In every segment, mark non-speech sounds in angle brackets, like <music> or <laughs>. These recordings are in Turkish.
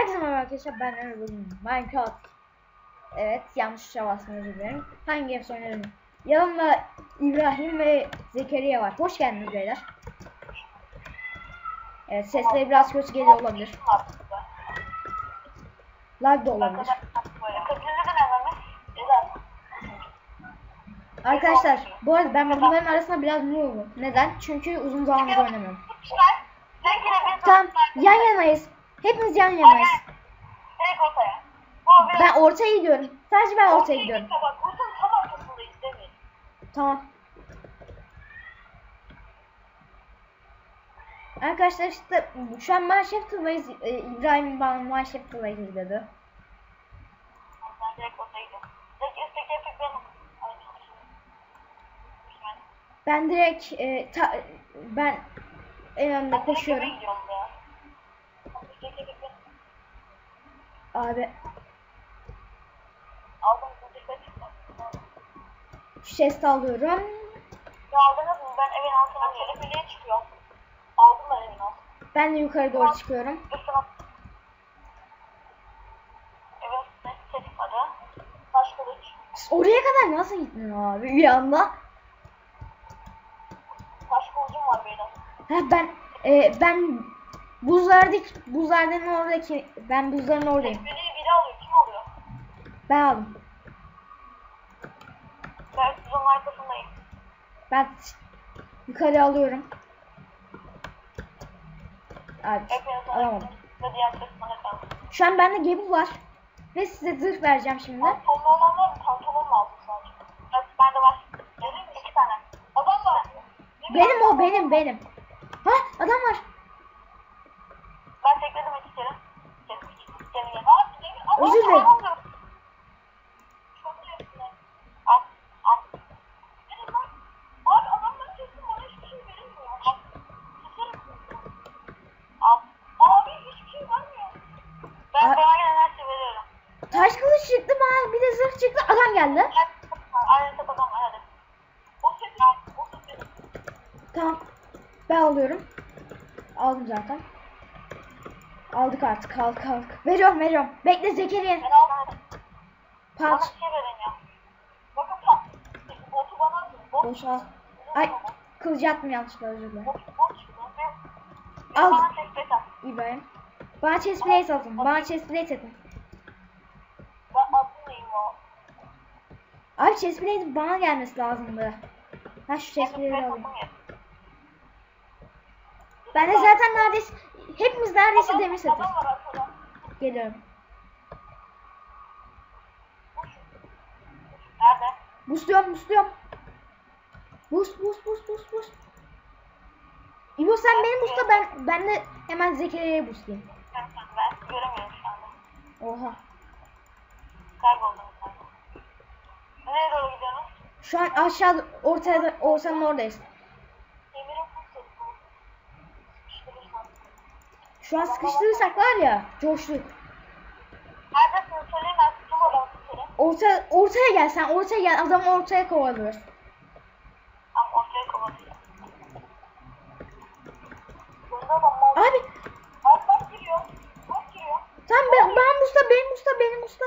Herkese merhaba arkadaşlar ben Ömer bugün Minecraft. Evet yanlış tuşa bastım özür dilerim. Hangi games oynuyorum Yanımda İbrahim ve Zekeriya var. Hoş geldiniz beyler. Evet sesleri biraz kötü geliyor olabilir. Lag da olabilir. Arkadaşlar bu arada ben bunların arasında biraz noobum Neden? Çünkü uzun zamandır oynamıyorum. Tamam yan yanayız Hepimiz yan yanayız Direkt ortaya. Bu Ben ortaya gidiyorum Sadece ben ortaya gidiyorum Bak kurtun tam arkasındayız demeyin. Tamam. Arkadaşlar işte şu an Manchester e, İbrahim bana Manchester'a girdi. Ben direkt ortaya gidiyorum. Direkt üstteki efekt benim. Ben direkt e, ta- ben en önde koşuyorum. gidiyorum ya. Üstteki efekt benim. Abi Aldım şu chest alıyorum. Ya aldınız mı? Ben evin altına teleferiye çıkıyorum. Aldım ben evin altına. Ben de yukarı doğru çıkıyorum. Üstüne. Evin üstüne. Taş kılıç. Oraya kadar nasıl gittin abi bir anda? Taş kılıcım var benim. Ha ben e, ben buzlardaki buzlardan oradaki ben buzların oradayım. Biri biri alıyor. Kim alıyor? Ben aldım. Ben sizin arkasındayım. Ben yukarı alıyorum. Abi Hepiniz alamadım. Ve diğer kısmına kaldı. Şu an bende gemi var. Ve size zırh vereceğim şimdi. Pantolon olan var mı? Pantolon mu aldın sadece? Evet bende var. Mi? İki tane. Adam var. Benim o benim benim. Ha adam var. Ben tekledim iki kere. Gelin gelin gelin. Abi gelin. Abi, Özür dilerim. tamam, tamam. Çok iyisin. Al al. Gelin lan. Abi adamlar kesin bana hiçbir şey verilmiyor. Al. Keserim. Al. Abi hiçbir şey vermiyor. Ben A- bana gelen her şeyi veriyorum. Taş kılıç çıktı bana bir de zırh çıktı adam geldi. Aynen tabadan var hadi. Tamam. Ben alıyorum. Aldım zaten. Aldık artık kalk kalk. Veriyorum veriyorum. Bekle Zekeriya. Ben aldım. Bana Punch. bir şey verin ya. Bakın tam. Botu bana. Bot. Boş al. Ay kılıcı attım yanlışlıkla özür dilerim. Al. Bana. İbrahim. Bana chest plate atın. Bana chest plate atın. Ben attım neyim o. Abi chest plate bana gelmesi lazımdı. Ha şu chest Ben plate'i de alayım. Ben de zaten neredeyse hepimiz neredeyse demir arkada. Geliyorum. Nerede? Busluyorum busluyorum. Bus bus bus bus bus. İbo sen beni busla ben ben de hemen Zekeriya'yı buslayayım. Ben göremiyorum şu anda. Oha. Kayboldum. Nereye doğru gidiyorsunuz? Şu an aşağı ortada ortanın oradayız. Şu an sıkıştırırsak var ya coştuk. Neredesiniz söyleyin ben tuttum tutarım. Orta ortaya gel sen ortaya gel adamı ortaya kovalıyoruz. Tam ortaya kovalıyor. Bunda adam mal. Abi Abi bak giriyor. Bak giriyor. sen ben, ben usta benim usta benim usta.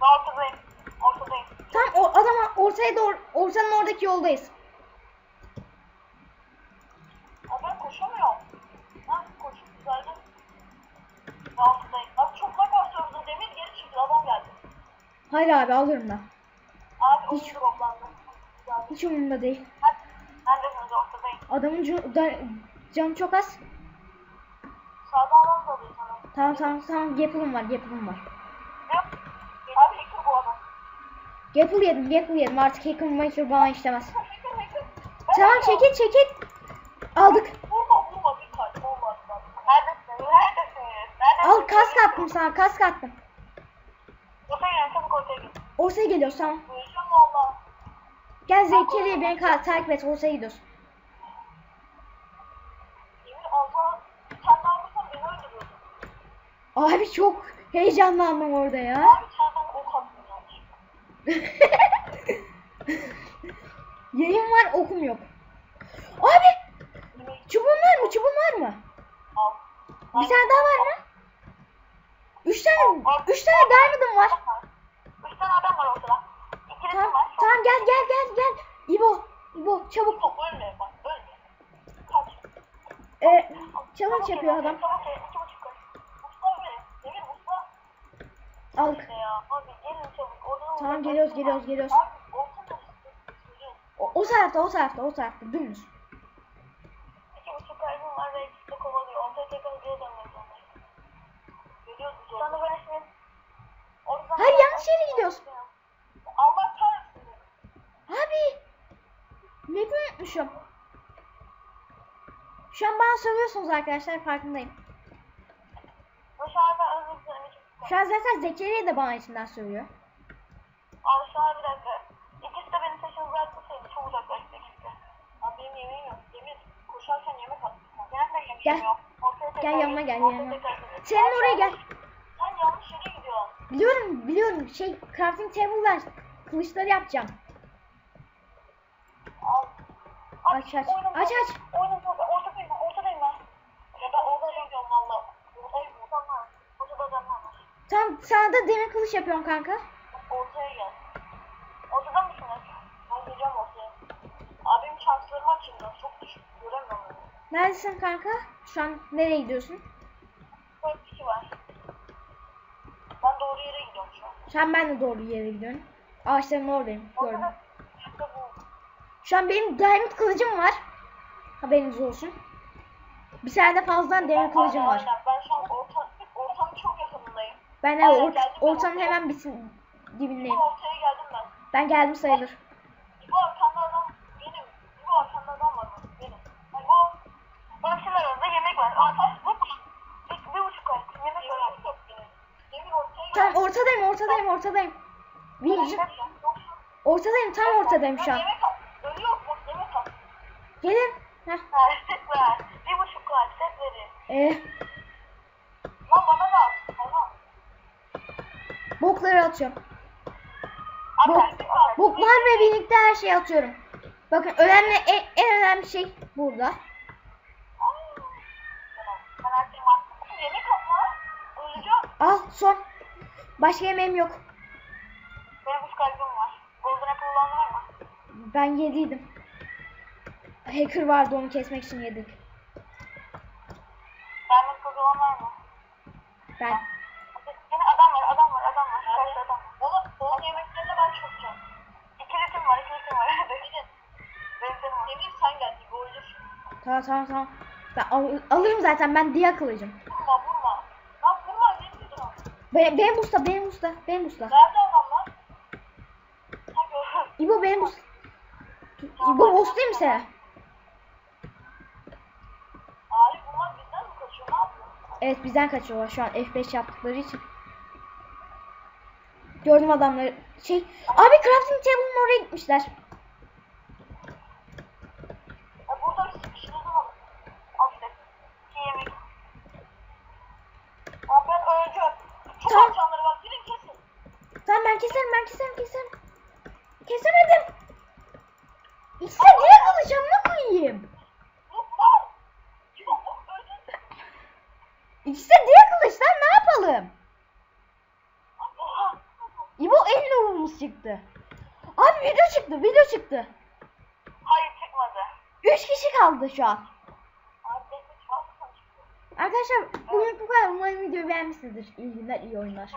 Ben ortadayım. Ortadayım. Tam o adama ortaya doğru ortanın oradaki yoldayız. Abi ben koşamıyorum. Ben koşup. Ben ortadayım. Abi çok lag var sorduğum demir geri çıktı. Adam geldi. Hayır abi alırım ben. Abi Hiç- Hiç. droplandı. Güzel. Hiç umurumda değil. Hadi. Neredesiniz ortadayım. Adamın cu- da- canı çok az. Sağdan adam da alıyor sana. Tamam tamam tamam Gapple'ım var Gapple'ım var. Yok. Abi hacker bu adam. Gapple yedim Gapple yedim artık hacker maker bana işlemez. Tamam çekil çekil. Aldık. Al kask attım sana kask attım. Ortaya geliyoruz tamam. Gel Zekeriya beni takip et beni öldürüyordun. Abi çok heyecanlandım orada ya. Abi sen bana ok attın yanlış. <laughs> Yayın var okum yok. Abi çubuğun var mı çubuğun var mı? Al. Bir tane daha var mı? Üç tane, üç tane diamond'ım var. Üç tane adam var ortada. İkilisi Tamam, var. tamam gel gel gel gel. İbo, İbo çabuk. Çok ölme bak ölme. Kaç. Ee, challenge yapıyor adam. Çabuk Tamam, geliyoruz, geliyoruz, geliyoruz. O, o tarafta, o tarafta, o tarafta. Dümdüz. İki buçuk kaybım var ve ikisi de kovalıyor. Ortaya tekrar geri dönmek zorundayız. Görüyoruz biz orada. Sana ben şimdi... Oradan Hayır, yanlış yere gidiyoruz. Allah kahretsin. Abi. Map'i unutmuşum. Şu an bana söylüyorsunuz arkadaşlar farkındayım. Şu an zaten Zekeriya da bana içinden söylüyor. Abi şu an bir dakika. İkisi de beni peşimi bırakmasaydı çok uzaklaştık işte. Abi benim yemeğim yok. Demir koşarken yemek attım. Benim de yemeğim Gel. yok. Ortaya Gel yanıma gel, ortaya yanıma. tekrar. Senin Abi oraya gel. Sen yanlış yere gidiyorsun. Biliyorum, biliyorum. Şey, crafting table'lar, kılıçları yapacağım. Al. Aç, aç. oyunun Aç, orta- aç. Oyunun orta- ortadayım ben. Ortadayım ben. Ya ben ortaya gidiyorum valla. Ortadayım. Oradan var. Ortada adamlar var. Tamam, sana da demir kılıç yapıyorum kanka. Ortaya gel. Ortada mısınız? Ben geleceğim ortaya. Abim şanslarımı açayım ben. Çok düşük. Göremiyorum. onu. Neredesin kanka? Şu an nereye gidiyorsun? Dört kişi var. Ben doğru yere gidiyorum şu an. Şu an ben de doğru yere gidiyorum. Ağaçların oradayım. Gördüm. Bu. Şu an benim diamond kılıcım var. Haberiniz olsun. Bir tane de fazladan demir kılıcım var. Aynen. Ben şu an orta, ortanın çok yakınındayım. Ben geldim ben ortanın hemen bitin dibindeyim. Ortaya geldim ben. Ben geldim sayılır. Bu arkamda adam benim. Bu arkamda adam var bak, benim. Yani bu bir şeyler orada yemek var. Aa, bu bir, bir buçuk ay. Yemek var. Demir ortaya Tamam ortadayım ortadayım ortadayım. Birinci, ortadayım tam ortadayım şu an. Yemek al. Ölüyor mu? Yemek al. Gelin. Heh. Set ver. Bir buçuk ay set verin. Ee, Lan bana da at. Bana. bokları atıyorum. Boklar ve birlikte her şeyi atıyorum. Bakın önemli en, en önemli şey burada. Al son. Başka yemeğim yok. Benim üç kalbim var. Golden apple olan var mı? Ben yediydim. Hacker vardı onu kesmek için yedik. Diamond kız olan var mı? Ben Yine adam var, adam var, adam var. Karşıda adam var. Onu, onun yemeklerine ben çökeceğim. İki ritim var, iki ritim var. Hadi gidin. Benim senim var. Demir sen gel gibi ölür. Tamam tamam. Ben al- alırım zaten ben diye kılıcım. Vurma, vurma. Lan vurma, Demir dur. Benim, benim usta benim usta benim usta. Nerede? Ha gördüm. İbo benim usta. İbo mi sen? Abi bunlar bizden mi kaçıyor? Ne yapıyor? Evet bizden kaçıyorlar şu an F5 yaptıkları için. Gördüm adamları. Şey, abi crafting table'ın oraya gitmişler. Ya burada bir kişi buldum. Al işte. İki yemek. Abi ben öleceğim. Çok Tamam. akşamları var. Gidin kesin. Tamam keserim keserim. Kesemedim. İşte diye kılıç amına koyayım. İşte diye kılıçlar ne yapalım? İbo en lovumuz çıktı. Abi video çıktı video çıktı. Hayır çıkmadı. 3 kişi kaldı şu an. Arkadaşlar bugün bu kadar. Umarım videoyu beğenmişsinizdir. İyi günler, iyi oyunlar.